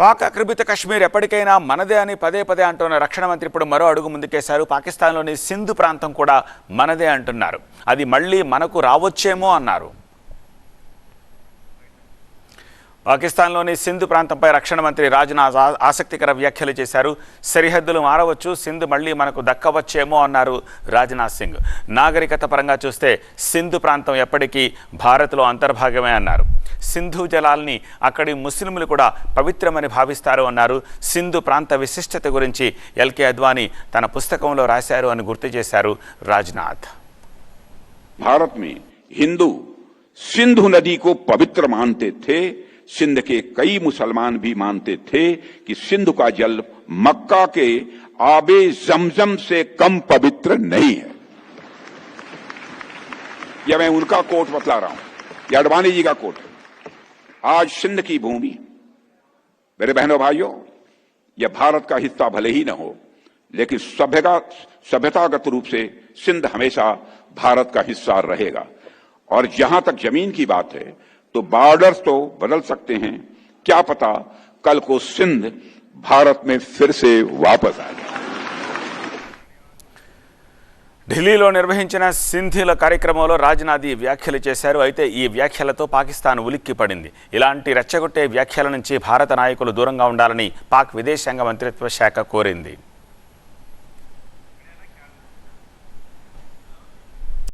పాక్ ఆక్రమిత కశ్మీర్ ఎప్పటికైనా మనదే అని పదే పదే అంటున్న రక్షణ మంత్రి ఇప్పుడు మరో అడుగు ముందుకేశారు. పాకిస్తాన్లోని సింధు ప్రాంతం కూడా మనదే అంటున్నారు. అది మళ్ళీ మనకు రావచ్చేమో అన్నారు. పాకిస్తాన్లోని సింధు ప్రాంతంపై రక్షణ మంత్రి రాజ్నాథ్ ఆసక్తికర వ్యాఖ్యలు చేశారు. సరిహద్దులు మారవచ్చు సింధు మళ్ళీ మనకు దక్కవచ్చేమో అన్నారు రాజ్నాథ్ సింగ్. నాగరికత పరంగా చూస్తే సింధు ప్రాంతం ఎప్పటికీ భారత్లో అంతర్భాగమే అన్నారు. సింధు జలాల్ని అక్కడి ముస్లింలు కూడా పవిత్రమని భావిస్తారు అన్నారు సింధు ప్రాంత విశిష్టత గురించి ఎల్కే అద్వానీ తన పుస్తకంలో రాశారు అని గుర్తు చేశారు రాజ్నాథ్ भारत में हिंदू सिंधु नदी को पवित्र मानते थे सिंध के कई मुसलमान भी मानते थे कि सिंधु का जल मक्का के आबे जमजम से कम पवित्र नहीं है यह मैं उनका कोट बतला रहा हूं यह अडवाणी जी का कोट है आज सिंध की भूमि। मेरे बहनों भाइयों, यह भारत का हिस्सा भले ही न हो, लेकिन सभ्यता, सभ्यतागत रूप से सिंध हमेशा भारत का हिस्सा रहेगा। और जहाँ तक ज़मीन की बात है तो बॉर्डर तो बदल सकते हैं। क्या पता कल को सिंध भारत में फिर से वापस आ ఢిల్లీలో నిర్వహించిన సింధిల కార్యక్రమంలో రాజ్నాథ్ ఈ వ్యాఖ్యలు చేశారు. అయితే ఈ వ్యాఖ్యలతో పాకిస్తాన్ ఉలిక్కి పడింది ఇలాంటి రెచ్చగొట్టే వ్యాఖ్యల నుంచి భారత నాయకులు దూరంగా ఉండాలని పాక్ విదేశాంగ మంత్రిత్వ శాఖ కోరింది.